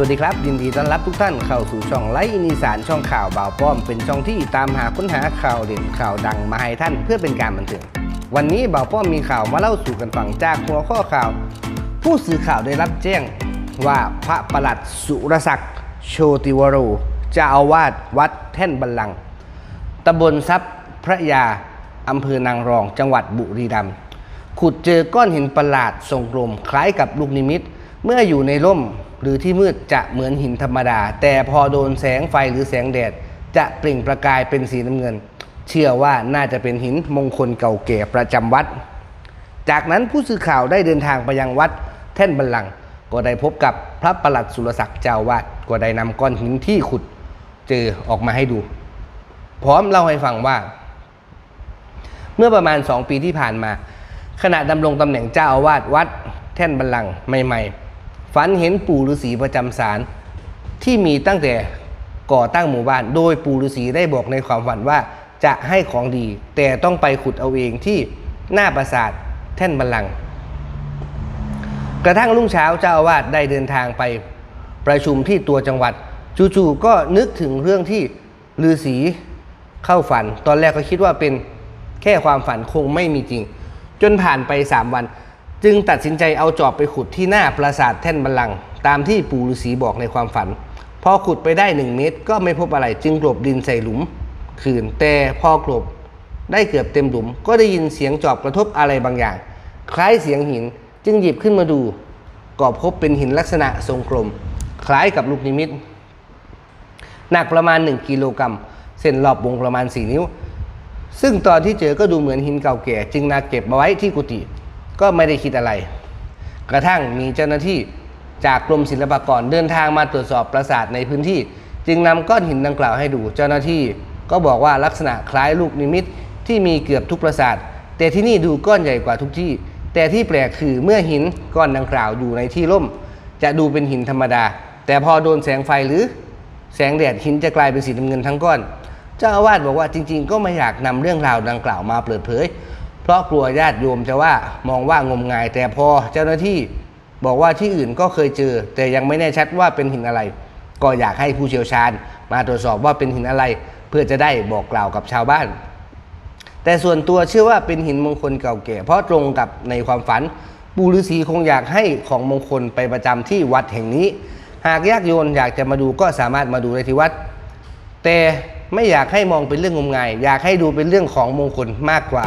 สวัสดีครับ ยินดีต้อนรับทุกท่านเข้าสู่ช่องไลฟ์อินสานช่องข่าวบ่าวป้อม เป็นช่องที่ตามหาค้นหาข่าวเด่นข่าวดังมาให้ท่านเพื่อเป็นการบันเทิงวันนี้บ่าวป้อมมีข่าวมาเล่าสู่กันฟังจากหัวข้อข่าว ผู้สื่อข่าวได้รับแจ้งว่าพระประหลัดสุรศักดิ์โชติวโรเจ้าอาวาสวัดแท่นบัลลังก์ตำบลทรัพย์พระยาอำเภอนางรอง จังหวัดบุรีรัมย์ขุดเจอก้อนหินประหลาดทรงกลมคล้ายกับลูกนิมิต เมื่ออยู่ในร่ม หรือที่มืดจะเหมือนหินธรรมดา แต่พอโดนแสงไฟหรือแสงแดด จะเปล่งประกายเป็นสีน้ำเงิน เชื่อว่าน่าจะเป็นหินมงคลเก่าแก่ประจำวัด จากนั้นผู้สื่อข่าวได้เดินทางไปยังวัดแท่นบัลลังก์ก็ได้พบกับพระประหลัดสุรศักดิ์เจ้าวาดก็ได้นำก้อนหินที่ขุดเจอออกมาให้ดู พร้อมเล่าให้ฟังว่า เมื่อประมาณ2ปีที่ผ่านมา ขณะดำรงตำแหน่งเจ้าอาวาสวัดแท่นบัลลังก์ใหม่ ๆ ฝันเห็นปู่ฤาษีประจำศาลที่มีตั้งแต่ก่อตั้งหมู่บ้าน โดยปู่ฤาษีได้บอกในความฝันว่าจะให้ของดี แต่ต้องไปขุดเอาเองที่หน้าปราสาทแท่นบัลลังก์กระทั่งรุ่งเช้าเจ้าอาวาสได้เดินทางไปประชุมที่ตัวจังหวัด จู่ๆก็นึกถึงเรื่องที่ฤาษีเข้าฝัน ตอนแรกก็คิดว่าเป็นแค่ความฝันคงไม่มีจริง จนผ่านไป3วัน จึงตัดสินใจเอาจอบไปขุดที่หน้าปราสาทแท่นบัลลังก์ตามที่ปู่ฤาษีบอกในความฝัน พอขุดไปได้หนึ่งเมตร ก็ไม่พบอะไรจึงกลบดินใส่หลุม คืนแต่พอกลบได้เกือบเต็มหลุม ก็ได้ยินเสียงจอบกระทบอะไรบางอย่าง คล้ายเสียงหินจึงหยิบขึ้นมาดูก็พบเป็นหินลักษณะทรงกลม คล้ายกับลูกนิมิตหนักประมาณ 1 กิโลกรัม เส้นรอบวงประมาณ 4 นิ้ว ซึ่งตอนที่เจอก็ดูเหมือนหินเก่าแก่ จึงนาเก็บมาไว้ที่กุฏิ ก็ไม่ได้คิดอะไร กระทั่งมีเจ้าหน้าที่จากกรมศิลปากรเดินทางมาตรวจสอบปราสาทในพื้นที่ จึงนำก้อนหินดังกล่าวให้ดูเจ้าหน้าที่ ก็บอกว่าลักษณะคล้ายลูกนิมิตที่มีเกือบทุกปราสาท แต่ที่นี่ดูก้อนใหญ่กว่าทุกที่ แต่ที่แปลกคือเมื่อหินก้อนดังกล่าวอยู่ในที่ร่ม จะดูเป็นหินธรรมดา แต่พอโดนแสงไฟหรือ แสงแดดหินจะกลายเป็นสีน้ำเงินทั้งก้อน เจ้าอาวาสบอกว่าจริง ๆ ก็ไม่อยากนำเรื่องราวดังกล่าวมาเปิดเผย เพราะกลัวญาติโยมจะว่ามองว่างมงาย แต่พอเจ้าหน้าที่บอกว่าที่อื่นก็เคยเจอ แต่ยังไม่แน่ชัดว่าเป็นหินอะไร ก็อยากให้ผู้เชี่ยวชาญ มาตรวจสอบว่าเป็นหินอะไร เพื่อจะได้บอกกล่าวกับชาวบ้าน แต่ส่วนตัวเชื่อว่าเป็นหินมงคลเก่าแก่ เพราะตรงกับในความฝัน ปู่ฤาษีคงอยากให้ของมงคลไปประจำที่วัดแห่งนี้ หากญาติโยมอยากจะมาดูก็สามารถมาดูได้ที่วัด แต่ไม่อยากให้มองเป็นเรื่องงมงาย อยากให้ดูเป็นเรื่องของมงคลมากกว่า